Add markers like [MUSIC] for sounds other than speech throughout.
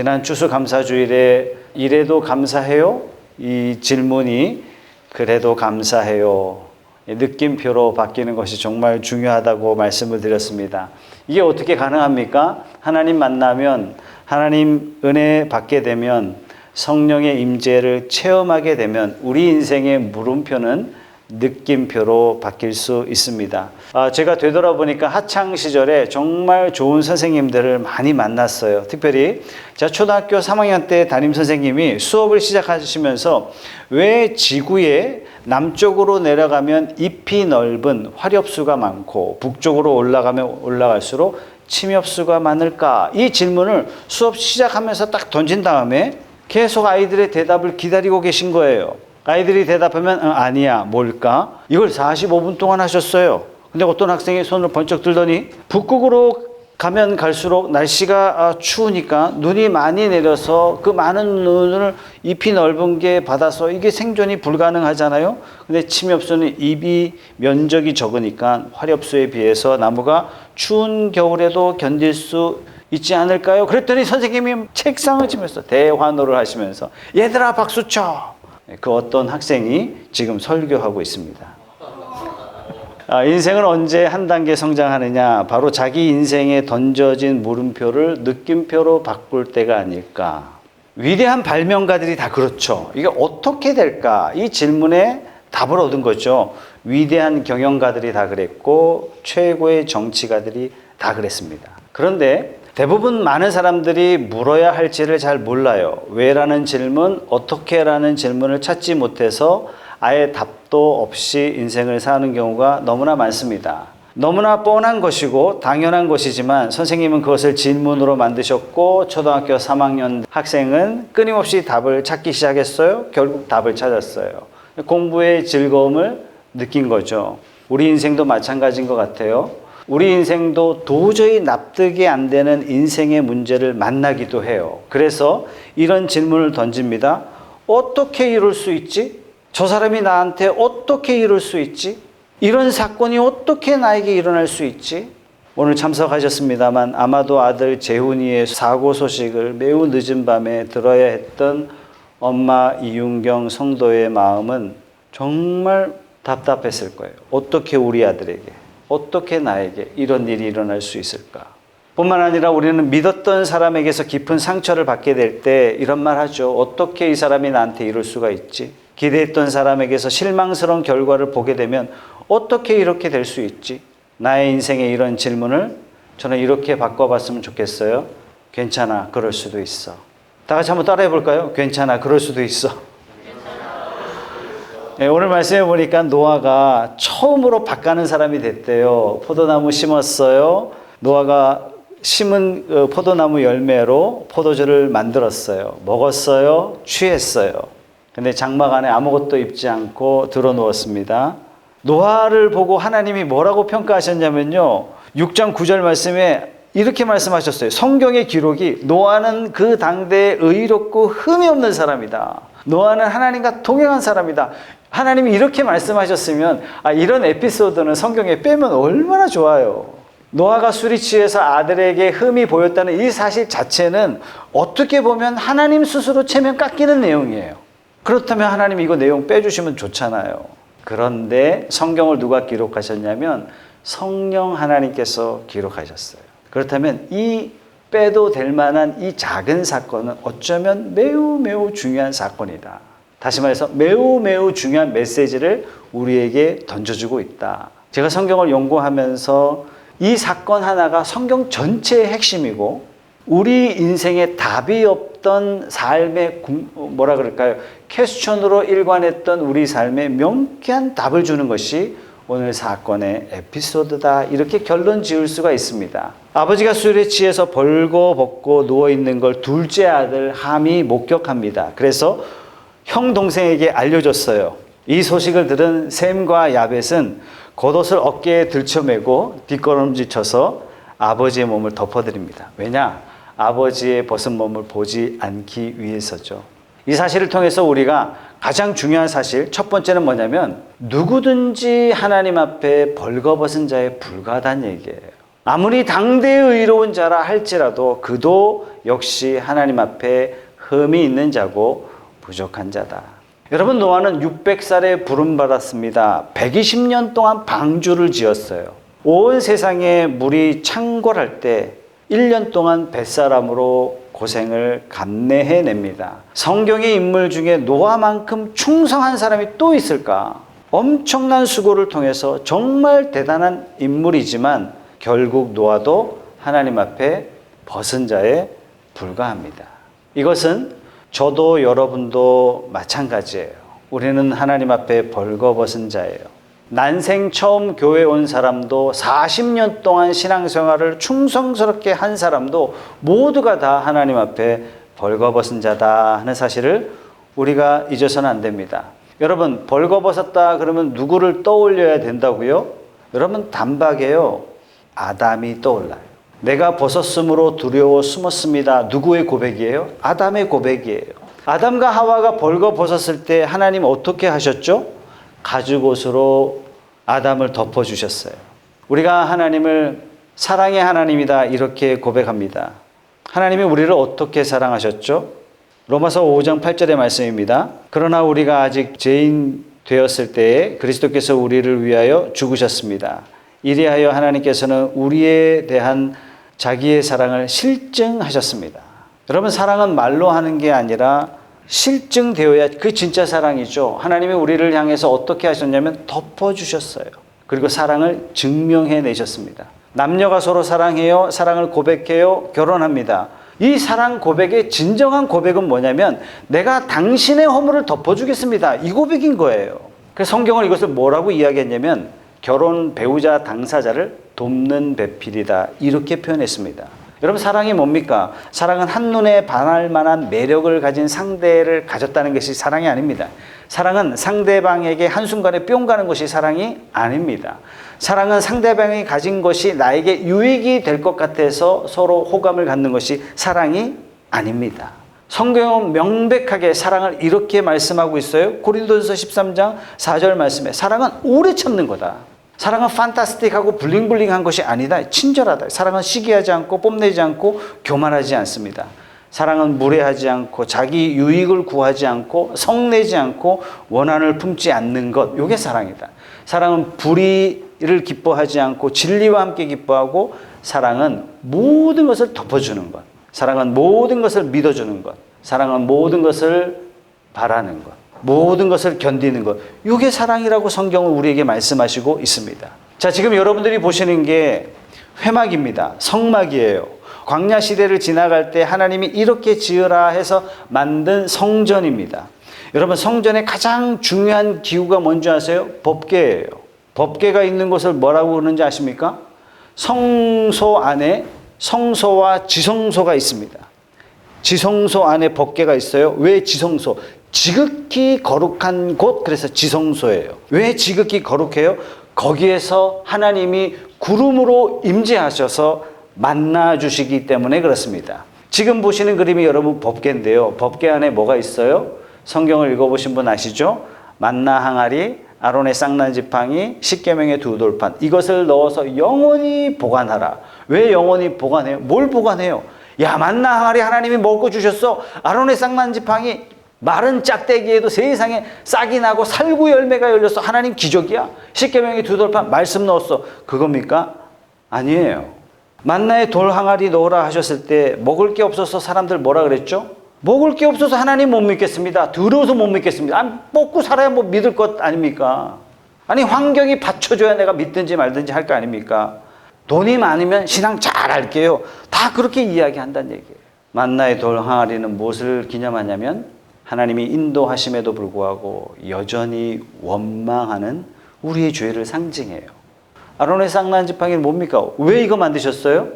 지난 추수감사주일에 이래도 감사해요? 이 질문이 그래도 감사해요. 느낌표로 바뀌는 것이 정말 중요하다고 말씀을 드렸습니다. 이게 어떻게 가능합니까? 하나님 만나면 하나님 은혜 받게 되면 성령의 임재를 체험하게 되면 우리 인생의 물음표는 느낌표로 바뀔 수 있습니다. 아, 제가 되돌아보니까 하창 시절에 정말 좋은 선생님들을 많이 만났어요. 특별히 제가 초등학교 3학년 때 담임 선생님이 수업을 시작하시면서 왜 지구에 남쪽으로 내려가면 잎이 넓은 화렵수가 많고 북쪽으로 올라가면 올라갈수록 침엽수가 많을까? 이 질문을 수업 시작하면서 딱 던진 다음에 계속 아이들의 대답을 기다리고 계신 거예요. 아이들이 대답하면 어, 아니야 뭘까? 이걸 45분 동안 하셨어요. 근데 어떤 학생이 손을 번쩍 들더니 북극으로 가면 갈수록 날씨가 아, 추우니까 눈이 많이 내려서 그 많은 눈을 잎이 넓은 게 받아서 이게 생존이 불가능하잖아요. 근데 침엽수는 잎이 면적이 적으니까 화렵수에 비해서 나무가 추운 겨울에도 견딜 수 있지 않을까요? 그랬더니 선생님이 책상을 치면서 대환호를 하시면서 얘들아 박수 쳐. 그 어떤 학생이 지금 설교하고 있습니다. 아, 인생은 언제 한 단계 성장하느냐? 바로 자기 인생에 던져진 물음표를 느낌표로 바꿀 때가 아닐까. 위대한 발명가들이 다 그렇죠. 이게 어떻게 될까? 이 질문에 답을 얻은 거죠. 위대한 경영가들이 다 그랬고, 최고의 정치가들이 다 그랬습니다. 그런데 대부분 많은 사람들이 물어야 할지를 잘 몰라요. 왜라는 질문, 어떻게라는 질문을 찾지 못해서 아예 답도 없이 인생을 사는 경우가 너무나 많습니다. 너무나 뻔한 것이고 당연한 것이지만 선생님은 그것을 질문으로 만드셨고 초등학교 3학년 학생은 끊임없이 답을 찾기 시작했어요. 결국 답을 찾았어요. 공부의 즐거움을 느낀 거죠. 우리 인생도 마찬가지인 것 같아요. 우리 인생도 도저히 납득이 안 되는 인생의 문제를 만나기도 해요. 그래서 이런 질문을 던집니다. 어떻게 이룰 수 있지? 저 사람이 나한테 어떻게 이룰 수 있지? 이런 사건이 어떻게 나에게 일어날 수 있지? 오늘 참석하셨습니다만 아마도 아들 재훈이의 사고 소식을 매우 늦은 밤에 들어야 했던 엄마 이윤경 성도의 마음은 정말 답답했을 거예요. 어떻게 우리 아들에게, 어떻게 나에게 이런 일이 일어날 수 있을까? 뿐만 아니라 우리는 믿었던 사람에게서 깊은 상처를 받게 될 때 이런 말 하죠. 어떻게 이 사람이 나한테 이럴 수가 있지? 기대했던 사람에게서 실망스러운 결과를 보게 되면 어떻게 이렇게 될 수 있지? 나의 인생에 이런 질문을 저는 이렇게 바꿔봤으면 좋겠어요. 괜찮아, 그럴 수도 있어. 다 같이 한번 따라해 볼까요? 괜찮아, 그럴 수도 있어. 네, 오늘 말씀해 보니까 노아가 처음으로 밭가는 사람이 됐대요. 포도나무 심었어요. 노아가 심은 어, 포도나무 열매로 포도주를 만들었어요. 먹었어요. 취했어요. 근데 장막 안에 아무것도 입지 않고 들어 누웠습니다. 노아를 보고 하나님이 뭐라고 평가하셨냐면요. 6장 9절 말씀에 이렇게 말씀하셨어요. 성경의 기록이 노아는 그 당대에 의롭고 흠이 없는 사람이다. 노아는 하나님과 동행한 사람이다. 하나님이 이렇게 말씀하셨으면 아, 이런 에피소드는 성경에 빼면 얼마나 좋아요. 노아가 취해서 아들에게 흠이 보였다는 이 사실 자체는 어떻게 보면 하나님 스스로 체면 깎이는 내용이에요. 그렇다면 하나님 이거 내용 빼주시면 좋잖아요. 그런데 성경을 누가 기록하셨냐면 성령 하나님께서 기록하셨어요. 그렇다면 이 빼도 될 만한 이 작은 사건은 어쩌면 매우 매우 중요한 사건이다. 다시 말해서 매우 매우 중요한 메시지를 우리에게 던져주고 있다. 제가 성경을 연구하면서 이 사건 하나가 성경 전체의 핵심이고 우리 인생에 답이 없던 삶의 뭐라 그럴까요? 퀘스천으로 일관했던 우리 삶에 명쾌한 답을 주는 것이 오늘 사건의 에피소드다. 이렇게 결론 지을 수가 있습니다. 아버지가 술에 취해서 벌거벗고 누워 있는 걸 둘째 아들 함이 목격합니다. 그래서 형 동생에게 알려줬어요. 이 소식을 들은 샘과 야벳은 겉옷을 어깨에 들쳐매고 뒷걸음질 쳐서 아버지의 몸을 덮어드립니다. 왜냐? 아버지의 벗은 몸을 보지 않기 위해서죠. 이 사실을 통해서 우리가 가장 중요한 사실, 첫 번째는 뭐냐면, 누구든지 하나님 앞에 벌거벗은 자에 불과하다는 얘기예요. 아무리 당대의 의로운 자라 할지라도 그도 역시 하나님 앞에 흠이 있는 자고 부족한 자다. 여러분 노아는 600살에 부름받았습니다. 120년 동안 방주를 지었어요. 온 세상에 물이 창궐할 때 1년 동안 뱃사람으로 고생을 감내해냅니다. 성경의 인물 중에 노아만큼 충성한 사람이 또 있을까? 엄청난 수고를 통해서 정말 대단한 인물이지만 결국 노아도 하나님 앞에 벗은 자에 불과합니다. 이것은 저도 여러분도 마찬가지예요. 우리는 하나님 앞에 벌거벗은 자예요. 난생 처음 교회 온 사람도 40년 동안 신앙생활을 충성스럽게 한 사람도 모두가 다 하나님 앞에 벌거벗은 자다 하는 사실을 우리가 잊어서는 안 됩니다. 여러분 벌거벗었다 그러면 누구를 떠올려야 된다고요? 여러분 단박에요. 아담이 떠올라요. 내가 벗었으므로 두려워 숨었습니다. 누구의 고백이에요? 아담의 고백이에요. 아담과 하와가 벌거 벗었을 때 하나님 어떻게 하셨죠? 가죽옷으로 아담을 덮어주셨어요. 우리가 하나님을 사랑의 하나님이다 이렇게 고백합니다. 하나님이 우리를 어떻게 사랑하셨죠? 로마서 5장 8절의 말씀입니다. 그러나 우리가 아직 죄인 되었을 때에 그리스도께서 우리를 위하여 죽으셨습니다. 이리하여 하나님께서는 우리에 대한 자기의 사랑을 실증하셨습니다. 여러분 사랑은 말로 하는 게 아니라 실증되어야 그 진짜 사랑이죠. 하나님이 우리를 향해서 어떻게 하셨냐면 덮어주셨어요. 그리고 사랑을 증명해 내셨습니다. 남녀가 서로 사랑해요. 사랑을 고백해요. 결혼합니다. 이 사랑 고백의 진정한 고백은 뭐냐면 내가 당신의 허물을 덮어주겠습니다. 이 고백인 거예요. 그래서 성경은 이것을 뭐라고 이야기했냐면 결혼 배우자 당사자를 돕는 배필이다. 이렇게 표현했습니다. 여러분 사랑이 뭡니까? 사랑은 한눈에 반할 만한 매력을 가진 상대를 가졌다는 것이 사랑이 아닙니다. 사랑은 상대방에게 한순간에 뿅 가는 것이 사랑이 아닙니다. 사랑은 상대방이 가진 것이 나에게 유익이 될 것 같아서 서로 호감을 갖는 것이 사랑이 아닙니다. 성경은 명백하게 사랑을 이렇게 말씀하고 있어요. 고린도전서 13장 4절 말씀에 사랑은 오래 참는 거다. 사랑은 판타스틱하고 블링블링한 것이 아니다. 친절하다. 사랑은 시기하지 않고 뽐내지 않고 교만하지 않습니다. 사랑은 무례하지 않고 자기 유익을 구하지 않고 성내지 않고 원한을 품지 않는 것. 이게 사랑이다. 사랑은 불의를 기뻐하지 않고 진리와 함께 기뻐하고 사랑은 모든 것을 덮어주는 것. 사랑은 모든 것을 믿어주는 것. 사랑은 모든 것을 바라는 것. 모든 것을 견디는 것. 이게 사랑이라고 성경은 우리에게 말씀하시고 있습니다. 자, 지금 여러분들이 보시는 게 회막입니다. 성막이에요. 광야 시대를 지나갈 때 하나님이 이렇게 지으라 해서 만든 성전입니다. 여러분 성전의 가장 중요한 기구가 뭔지 아세요? 법궤예요. 법궤가 있는 곳을 뭐라고 그러는지 아십니까? 성소 안에 성소와 지성소가 있습니다. 지성소 안에 법궤가 있어요. 왜 지성소? 지극히 거룩한 곳 그래서 지성소예요. 왜 지극히 거룩해요? 거기에서 하나님이 구름으로 임재하셔서 만나 주시기 때문에 그렇습니다. 지금 보시는 그림이 여러분 법궤인데요. 법궤 안에 뭐가 있어요? 성경을 읽어보신 분 아시죠? 만나 항아리, 아론의 쌍난 지팡이, 십계명의 두 돌판 이것을 넣어서 영원히 보관하라. 왜 영원히 보관해요? 뭘 보관해요? 야 만나 항아리 하나님이 먹고 주셨어. 아론의 쌍난 지팡이 마른 짝대기에도 세상에 싹이 나고 살구 열매가 열렸어. 하나님 기적이야. 십계명의 두 돌판 말씀 넣었어. 그겁니까? 아니에요. 만나에 돌 항아리 넣으라 하셨을 때 먹을 게 없어서 사람들 뭐라 그랬죠? 먹을 게 없어서 하나님 못 믿겠습니다. 더러워서 못 믿겠습니다. 아니, 먹고 살아야 뭐 믿을 것 아닙니까? 아니, 환경이 받쳐줘야 내가 믿든지 말든지 할 거 아닙니까? 돈이 많으면 신앙 잘 할게요. 다 그렇게 이야기한다는 얘기예요. 만나의 돌 항아리는 무엇을 기념하냐면 하나님이 인도하심에도 불구하고 여전히 원망하는 우리의 죄를 상징해요. 아론의 쌍난 지팡이는 뭡니까? 왜 이거 만드셨어요?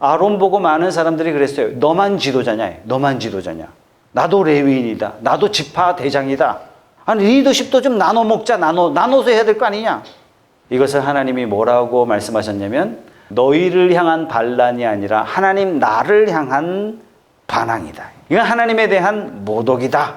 아론 보고 많은 사람들이 그랬어요. 너만 지도자냐? 너만 지도자냐? 나도 레위인이다. 나도 지파 대장이다. 아니 리더십도 좀 나눠 먹자. 나눠 나눠서 해야 될 거 아니냐? 이것을 하나님이 뭐라고 말씀하셨냐면 너희를 향한 반란이 아니라 하나님 나를 향한 반항이다. 이건 하나님에 대한 모독이다.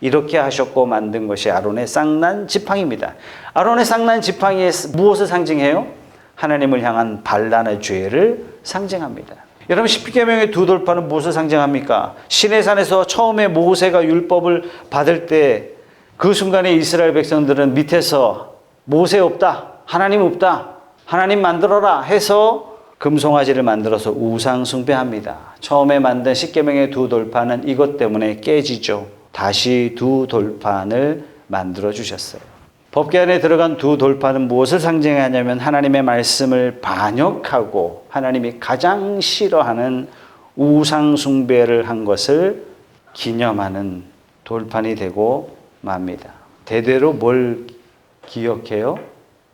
이렇게 하셨고 만든 것이 아론의 쌍난 지팡이입니다. 아론의 쌍난 지팡이에 무엇을 상징해요? 하나님을 향한 반란의 죄를 상징합니다. 여러분 십계명의 두 돌파는 무엇을 상징합니까? 시내산에서 처음에 모세가 율법을 받을 때 그 순간에 이스라엘 백성들은 밑에서 모세 없다, 하나님 없다, 하나님 만들어라 해서 금송아지를 만들어서 우상 숭배합니다. 처음에 만든 십계명의 두 돌판은 이것 때문에 깨지죠. 다시 두 돌판을 만들어 주셨어요. 법계 안에 들어간 두 돌판은 무엇을 상징하냐면 하나님의 말씀을 반역하고 하나님이 가장 싫어하는 우상 숭배를 한 것을 기념하는 돌판이 되고 맙니다. 대대로 뭘 기억해요?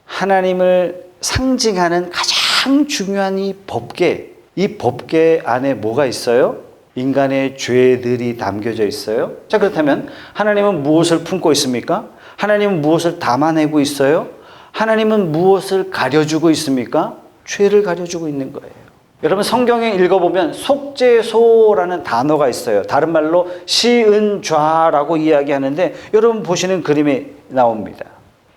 하나님을 상징하는 가장 중요한 이 법계, 이 법계 안에 뭐가 있어요? 인간의 죄들이 담겨져 있어요. 자, 그렇다면 하나님은 무엇을 품고 있습니까? 하나님은 무엇을 담아내고 있어요? 하나님은 무엇을 가려주고 있습니까? 죄를 가려주고 있는 거예요. 여러분 성경에 읽어보면 속죄소라는 단어가 있어요. 다른 말로 시은좌라고 이야기하는데 여러분 보시는 그림이 나옵니다.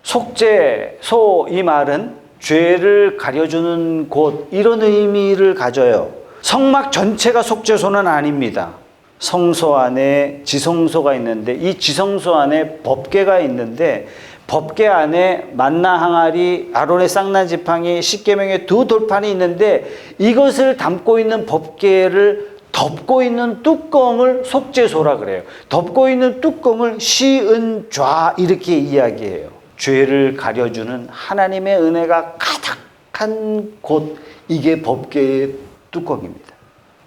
속죄소 이 말은 죄를 가려주는 곳 이런 의미를 가져요. 성막 전체가 속죄소는 아닙니다. 성소 안에 지성소가 있는데 이 지성소 안에 법궤가 있는데 법궤 안에 만나 항아리, 아론의 쌍난 지팡이, 십계명의 두 돌판이 있는데 이것을 담고 있는 법궤를 덮고 있는 뚜껑을 속죄소라 그래요. 덮고 있는 뚜껑을 시은좌 이렇게 이야기해요. 죄를 가려주는 하나님의 은혜가 가득한 곳 이게 법궤의 뚜껑입니다.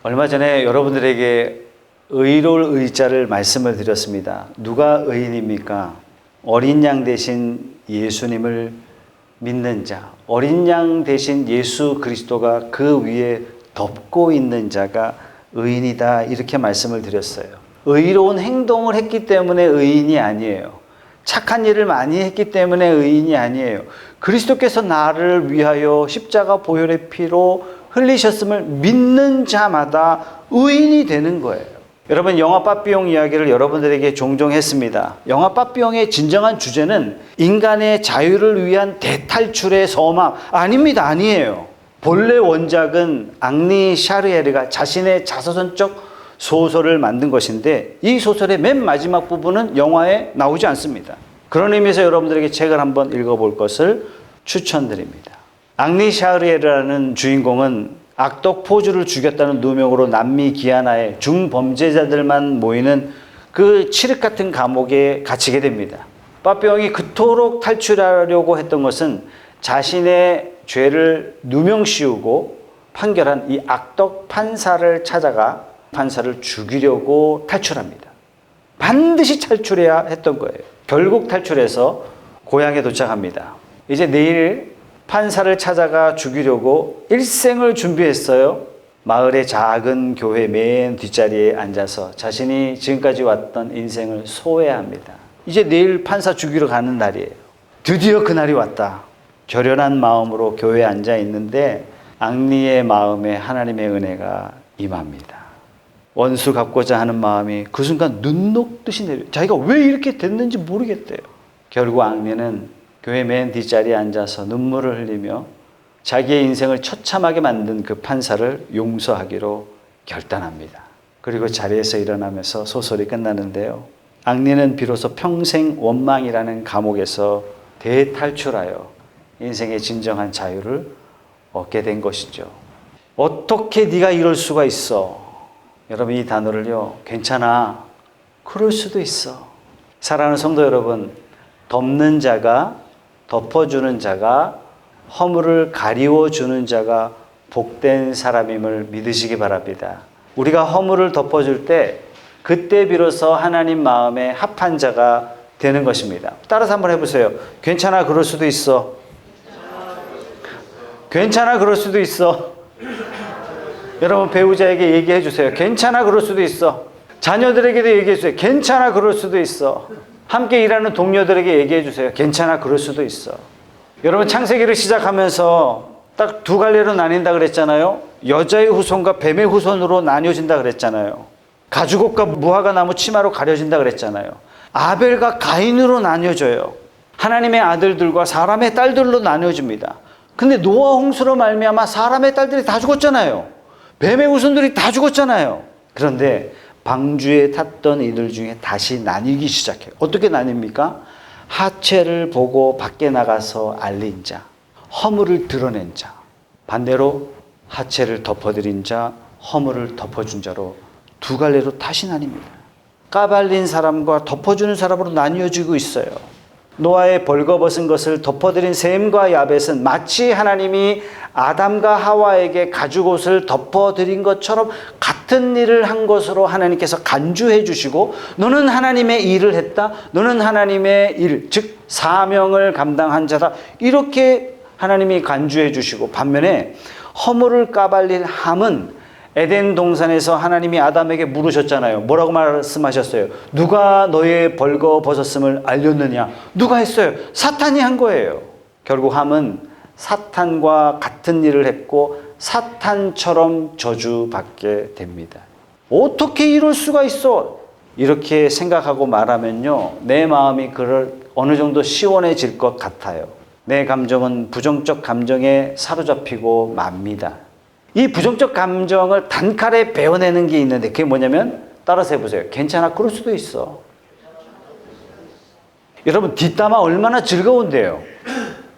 얼마 전에 여러분들에게 의로울 의자를 말씀을 드렸습니다. 누가 의인입니까? 어린 양 대신 예수님을 믿는 자, 어린 양 대신 예수 그리스도가 그 위에 덮고 있는 자가 의인이다. 이렇게 말씀을 드렸어요. 의로운 행동을 했기 때문에 의인이 아니에요. 착한 일을 많이 했기 때문에 의인이 아니에요. 그리스도께서 나를 위하여 십자가 보혈의 피로 흘리셨음을 믿는 자마다 의인이 되는 거예요. 여러분 영화 빠삐용 이야기를 여러분들에게 종종 했습니다. 영화 빠삐용의 진정한 주제는 인간의 자유를 위한 대탈출의 서막 아닙니다. 아니에요. 본래 원작은 앙리 샤르에르가 자신의 자서전적 소설을 만든 것인데 이 소설의 맨 마지막 부분은 영화에 나오지 않습니다. 그런 의미에서 여러분들에게 책을 한번 읽어볼 것을 추천드립니다. 앙리 샤르에르라는 주인공은 악덕 포주를 죽였다는 누명으로 남미 기아나에 중범죄자들만 모이는 그 칠흑 같은 감옥에 갇히게 됩니다. 빠병이 그토록 탈출하려고 했던 것은 자신의 죄를 누명 씌우고 판결한 이 악덕 판사를 찾아가 판사를 죽이려고 탈출합니다. 반드시 탈출해야 했던 거예요. 결국 탈출해서 고향에 도착합니다. 이제 내일 판사를 찾아가 죽이려고 일생을 준비했어요. 마을의 작은 교회 맨 뒷자리에 앉아서 자신이 지금까지 왔던 인생을 소회합니다. 이제 내일 판사 죽이러 가는 날이에요. 드디어 그날이 왔다. 결연한 마음으로 교회에 앉아 있는데 앙리의 마음에 하나님의 은혜가 임합니다. 원수 갚고자 하는 마음이 그 순간 눈 녹듯이 내려. 자기가 왜 이렇게 됐는지 모르겠대요. 결국 앙리는 교회 맨 뒷자리에 앉아서 눈물을 흘리며 자기의 인생을 처참하게 만든 그 판사를 용서하기로 결단합니다. 그리고 자리에서 일어나면서 소설이 끝나는데요. 앙리는 비로소 평생 원망이라는 감옥에서 대탈출하여 인생의 진정한 자유를 얻게 된 것이죠. 어떻게 네가 이럴 수가 있어? 여러분 이 단어를요. 괜찮아. 그럴 수도 있어. 사랑하는 성도 여러분, 덮는 자가 덮어주는 자가 허물을 가리워주는 자가 복된 사람임을 믿으시기 바랍니다. 우리가 허물을 덮어줄 때 그때 비로소 하나님 마음에 합한 자가 되는 것입니다. 따라서 한번 해보세요. 괜찮아, 그럴 수도 있어. 괜찮아, 그럴 수도 있어. 여러분 배우자에게 얘기해 주세요. 괜찮아, 그럴 수도 있어. 자녀들에게도 얘기해 주세요. 괜찮아, 그럴 수도 있어. 함께 일하는 동료들에게 얘기해 주세요. 괜찮아, 그럴 수도 있어. 여러분 창세기를 시작하면서 딱 두 갈래로 나뉜다 그랬잖아요. 여자의 후손과 뱀의 후손으로 나뉘어진다 그랬잖아요. 가죽옷과 무화과 나무 치마로 가려진다 그랬잖아요. 아벨과 가인으로 나뉘어져요. 하나님의 아들들과 사람의 딸들로 나뉘어집니다. 근데 노아 홍수로 말미암아 사람의 딸들이 다 죽었잖아요. 뱀의 후손들이 다 죽었잖아요. 그런데 방주에 탔던 이들 중에 다시 나뉘기 시작해요. 어떻게 나뉩니까? 하체를 보고 밖에 나가서 알린 자, 허물을 드러낸 자, 반대로 하체를 덮어드린 자, 허물을 덮어준 자로 두 갈래로 다시 나뉩니다. 까발린 사람과 덮어주는 사람으로 나뉘어지고 있어요. 노아의 벌거벗은 것을 덮어드린 셈과 야벳은 마치 하나님이 아담과 하와에게 가죽옷을 덮어드린 것처럼 같은 일을 한 것으로 하나님께서 간주해 주시고 너는 하나님의 일을 했다. 너는 하나님의 일, 즉 사명을 감당한 자다. 이렇게 하나님이 간주해 주시고 반면에 허물을 까발린 함은 에덴 동산에서 하나님이 아담에게 물으셨잖아요. 뭐라고 말씀하셨어요? 누가 너의 벌거 벗었음을 알렸느냐? 누가 했어요? 사탄이 한 거예요. 결국 함은 사탄과 같은 일을 했고 사탄처럼 저주받게 됩니다. 어떻게 이럴 수가 있어? 이렇게 생각하고 말하면요. 내 마음이 그럴 어느 정도 시원해질 것 같아요. 내 감정은 부정적 감정에 사로잡히고 맙니다. 이 부정적 감정을 단칼에 베어내는 게 있는데 그게 뭐냐면 따라서 해보세요. 괜찮아. 그럴 수도 있어. 여러분 뒷담화 얼마나 즐거운데요.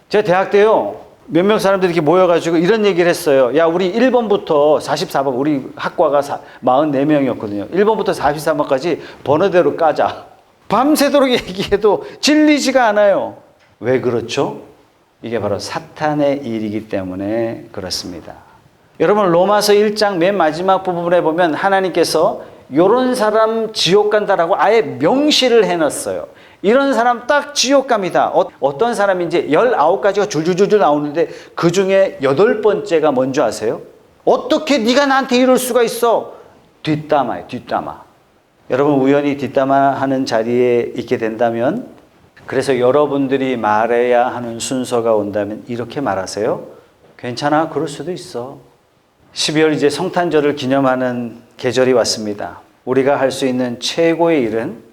제가 대학 때요. 몇몇 사람들이 이렇게 모여가지고 이런 얘기를 했어요. 야, 우리 1번부터 44번, 우리 학과가 44명이었거든요. 1번부터 44번까지 번호대로 까자. 밤새도록 [LAUGHS] 얘기해도 질리지가 않아요. 왜 그렇죠? 이게 바로 사탄의 일이기 때문에 그렇습니다. 여러분 로마서 1장 맨 마지막 부분에 보면 하나님께서 요런 사람 지옥 간다라고 아예 명시를 해놨어요. 이런 사람 딱 지옥 갑니다. 어, 떤 사람인지 19가지가 줄줄줄줄 나오는데 그 중에 여덟 번째가 뭔지 아세요? 어떻게 네가 나한테 이럴 수가 있어? 뒷담화예요, 뒷담화. 여러분 우연히 뒷담화하는 자리에 있게 된다면 그래서 여러분들이 말해야 하는 순서가 온다면 이렇게 말하세요. 괜찮아, 그럴 수도 있어. 12월 이제 성탄절을 기념하는 계절이 왔습니다. 우리가 할 수 있는 최고의 일은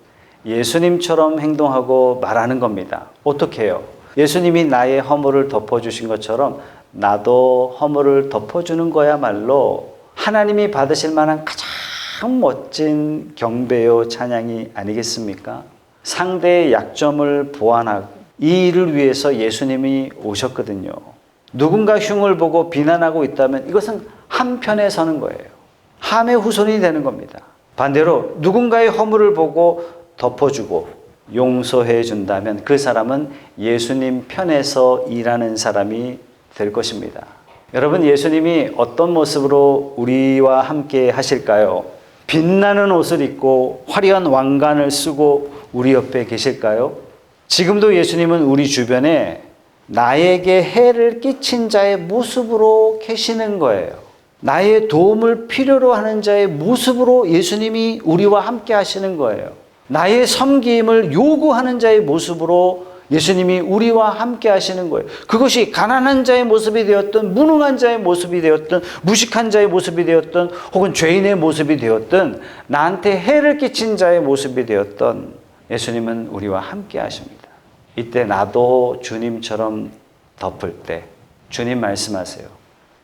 예수님처럼 행동하고 말하는 겁니다. 어떻게 해요? 예수님이 나의 허물을 덮어주신 것처럼 나도 허물을 덮어주는 거야말로 하나님이 받으실 만한 가장 멋진 경배요 찬양이 아니겠습니까? 상대의 약점을 보완하고 이 일을 위해서 예수님이 오셨거든요. 누군가 흉을 보고 비난하고 있다면 이것은 한편에 서는 거예요. 함의 후손이 되는 겁니다. 반대로 누군가의 허물을 보고 덮어주고 용서해 준다면 그 사람은 예수님 편에서 일하는 사람이 될 것입니다. 여러분, 예수님이 어떤 모습으로 우리와 함께 하실까요? 빛나는 옷을 입고 화려한 왕관을 쓰고 우리 옆에 계실까요? 지금도 예수님은 우리 주변에 나에게 해를 끼친 자의 모습으로 계시는 거예요. 나의 도움을 필요로 하는 자의 모습으로 예수님이 우리와 함께 하시는 거예요. 나의 섬김을 요구하는 자의 모습으로 예수님이 우리와 함께 하시는 거예요. 그것이 가난한 자의 모습이 되었든, 무능한 자의 모습이 되었든, 무식한 자의 모습이 되었든, 혹은 죄인의 모습이 되었든, 나한테 해를 끼친 자의 모습이 되었던 예수님은 우리와 함께 하십니다. 이때 나도 주님처럼 덮을 때, 주님 말씀하세요.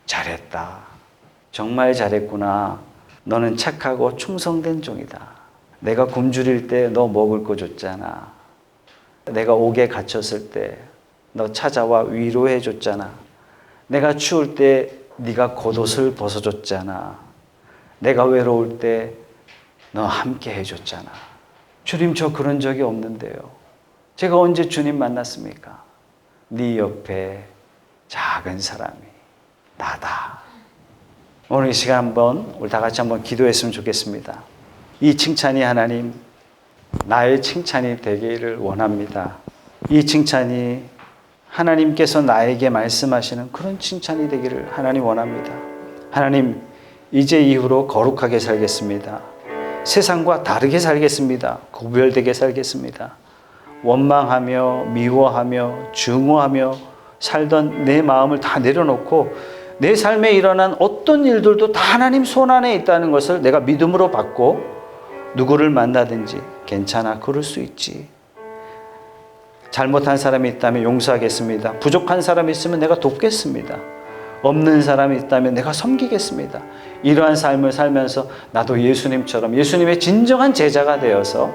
잘했다. 정말 잘했구나. 너는 착하고 충성된 종이다. 내가 굶주릴 때 너 먹을 거 줬잖아. 내가 옥에 갇혔을 때 너 찾아와 위로해 줬잖아. 내가 추울 때 네가 겉옷을 벗어 줬잖아. 내가 외로울 때 너 함께 해 줬잖아. 주님 저 그런 적이 없는데요. 제가 언제 주님 만났습니까? 네 옆에 작은 사람이 나다. 오늘 이 시간 한번 우리 다 같이 한번 기도했으면 좋겠습니다. 이 칭찬이 하나님 나의 칭찬이 되기를 원합니다. 이 칭찬이 하나님께서 나에게 말씀하시는 그런 칭찬이 되기를 하나님 원합니다. 하나님, 이제 이후로 거룩하게 살겠습니다. 세상과 다르게 살겠습니다. 구별되게 살겠습니다. 원망하며 미워하며 증오하며 살던 내 마음을 다 내려놓고 내 삶에 일어난 어떤 일들도 다 하나님 손 안에 있다는 것을 내가 믿음으로 받고 누구를 만나든지 괜찮아, 그럴 수 있지. 잘못한 사람이 있다면 용서하겠습니다. 부족한 사람이 있으면 내가 돕겠습니다. 없는 사람이 있다면 내가 섬기겠습니다. 이러한 삶을 살면서 나도 예수님처럼 예수님의 진정한 제자가 되어서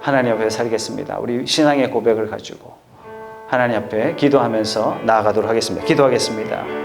하나님 앞에 살겠습니다. 우리 신앙의 고백을 가지고 하나님 앞에 기도하면서 나아가도록 하겠습니다. 기도하겠습니다.